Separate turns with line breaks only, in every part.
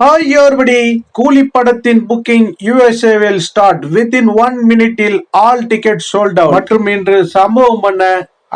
Hi everybody Coolie படத்தின் booking USA will start within one மினிட்டில் all ticket sold out மற்றும் இன்று சம்பவம் பண்ண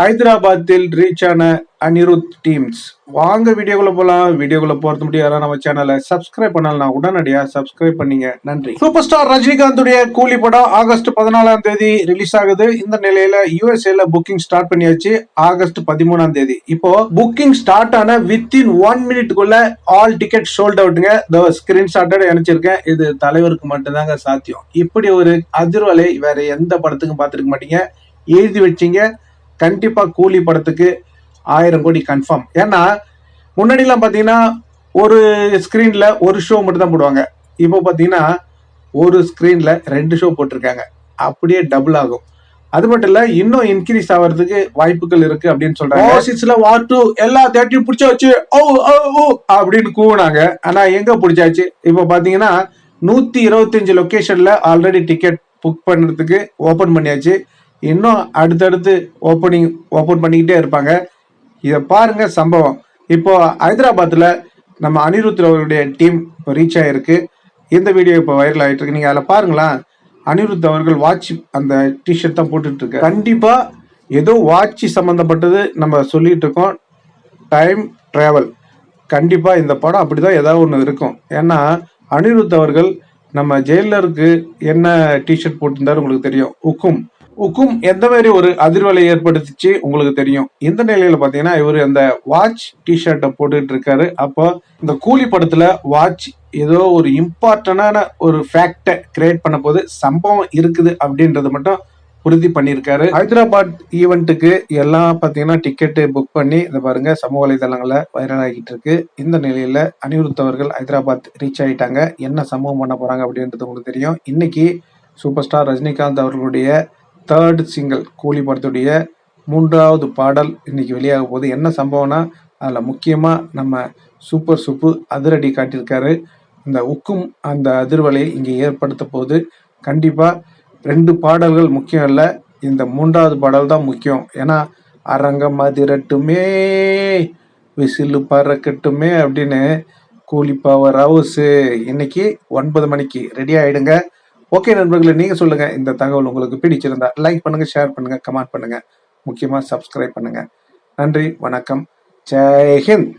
ஹைதராபாத்தில் ரீச் ஆன அனிருத் டீம்ஸ் வாங்க வீடியோக்குள்ள போலாம். வீடியோக்குள்ள போறது முடியாது நம்ம சேனலை சப்ஸ்கிரைப் பண்ணலாம் உடனடியா சப்ஸ்கிரைப் பண்ணீங்க. நன்றி. சூப்பர் ஸ்டார் ரஜினிகாந்துடைய கூலி படம் ஆகஸ்ட் பதினாலாம் தேதி ரிலீஸ் ஆகுது. இந்த நிலையில யூஎஸ்ஏல புக்கிங் ஸ்டார்ட் பண்ணியாச்சு. ஆகஸ்ட் பதிமூணாம் தேதி. இப்போ புக்கிங் ஸ்டார்ட் ஆன வித்தின் ஒன் மினிட்குள்ள ஆல் டிக்கெட் சோல்ட் அவுட்டுங்க இந்த ஸ்கிரீன்ஷாட்டோட இணைச்சிருக்கேன் இது தலைவருக்கு மட்டும்தாங்க சாத்தியம். இப்படி ஒரு அதிர்வலை வேற எந்த படத்துக்கும் பார்த்துருக்க மாட்டீங்க. எழுதி வச்சீங்க. கண்டிப்பா கூலி படத்துக்கு ஆயிரம் கோடி கன்ஃபார்ம் ஏன்னா முன்னாடிலாம் பார்த்தீங்கன்னா ஒரு ஸ்க்ரீனில் ஒரு ஷோ மட்டும் தான் போடுவாங்க. இப்போ பார்த்தீங்கன்னா ஒரு ஸ்க்ரீனில் ரெண்டு ஷோ போட்டிருக்காங்க. அப்படியே டபுள் ஆகும். அது மட்டும் இல்ல இன்னும் இன்க்ரீஸ் ஆகிறதுக்கு வாய்ப்புகள் இருக்கு அப்படின்னு சொல்றாங்க. ஓசிஸ்ல வார் டூ எல்லா தேட்டரையும் பிடிச்சாச்சு ஓ ஓ ஓ அப்படின்னு கூவுனாங்க. ஆனா எங்க பிடிச்சாச்சு? இப்போ பாத்தீங்கன்னா நூத்தி இருபத்தஞ்சு லொகேஷன்ல ஆல்ரெடி டிக்கெட் புக் பண்ணுறதுக்கு ஓபன் பண்ணியாச்சு. இன்னும் அடுத்தடுத்து ஓப்பனிங் ஓப்பன் பண்ணிக்கிட்டே இருப்பாங்க. இதை பாருங்க சம்பவம். இப்போ ஹைதராபாத்தில் நம்ம அனிருத் அவருடைய டீம் இப்போ ரீச் ஆகிருக்கு இந்த வீடியோ இப்போ வைரல் ஆகிட்டு இருக்கு நீங்கள் அதில் பாருங்களேன். அனிருத் அவர்கள் வாட்ச் அந்த டிஷர்ட் தான் போட்டுட்டு இருக்கு கண்டிப்பாக ஏதோ வாட்ச் சம்மந்தப்பட்டது நம்ம சொல்லிட்டு இருக்கோம். டைம் ட்ராவல் கண்டிப்பாக இந்த படம் அப்படி தான் ஏதாவது ஒன்று இருக்கும். ஏன்னா அனிருத் அவர்கள் நம்ம ஜெயிலருக்கு என்ன டிஷர்ட் போட்டிருந்தாரு உங்களுக்கு தெரியும். உக்கும். உக்கும் எந்த மாதிரி ஒரு அதிர்வலை ஏற்படுத்திச்சு உங்களுக்கு தெரியும்? இந்த நிலையில பாத்தீங்கன்னா இவர் அந்த வாட்ச் டிஷர்ட்டை போட்டுட்டு இருக்காரு அப்போ இந்த கூலி படத்துல வாட்ச் ஏதோ ஒரு இம்பார்ட்டன்டான ஒரு ஃபேக்டை கிரியேட் பண்ண போது சம்பவம் இருக்குது அப்படின்றது மட்டும் உறுதி பண்ணியிருக்காரு. ஹைதராபாத் ஈவெண்ட்டுக்கு எல்லாம் பார்த்தீங்கன்னா டிக்கெட்டு புக் பண்ணி இதை பாருங்க சமூக வலைதளங்களில் வைரல் ஆகிட்டு இருக்கு இந்த நிலையில அனிருத்தவர்கள் ஹைதராபாத் ரீச் ஆகிட்டாங்க என்ன சம்பவம் பண்ண போறாங்க அப்படின்றது உங்களுக்கு தெரியும். இன்னைக்கு சூப்பர் ஸ்டார் ரஜினிகாந்த் அவர்களுடைய தேர்ட் சிங்கிள் கூலி படத்துடைய மூன்றாவது பாடல் இன்னைக்கு வெளியாக போகுது. என்ன சம்பவம்னா அதில் முக்கியமாக நம்ம சூப்பர் சூப்பு அதிரடி காட்டியிருக்காரு. இந்த உக்கும் அந்த அதிர்வலை இங்கே ஏற்படுத்த போது கண்டிப்பாக ரெண்டு பாடல்கள் முக்கியம் இல்லை இந்த மூன்றாவது பாடல் தான் முக்கியம். ஏன்னா அரங்கம் அதிரட்டுமே விசிலு பறக்கட்டுமே அப்படின்னு கூலி பவர் ஹவுஸு இன்னைக்கு ஒன்பது மணிக்கு ரெடி ஆகிடுங்க ஓகே நண்பர்களே நீங்கள் சொல்லுங்கள் இந்த தகவல் உங்களுக்கு பிடிச்சிருந்தா லைக் பண்ணுங்கள் ஷேர் பண்ணுங்கள் கமெண்ட் பண்ணுங்கள் முக்கியமாக சப்ஸ்கிரைப் பண்ணுங்கள் நன்றி வணக்கம். ஜெய்ஹிந்த்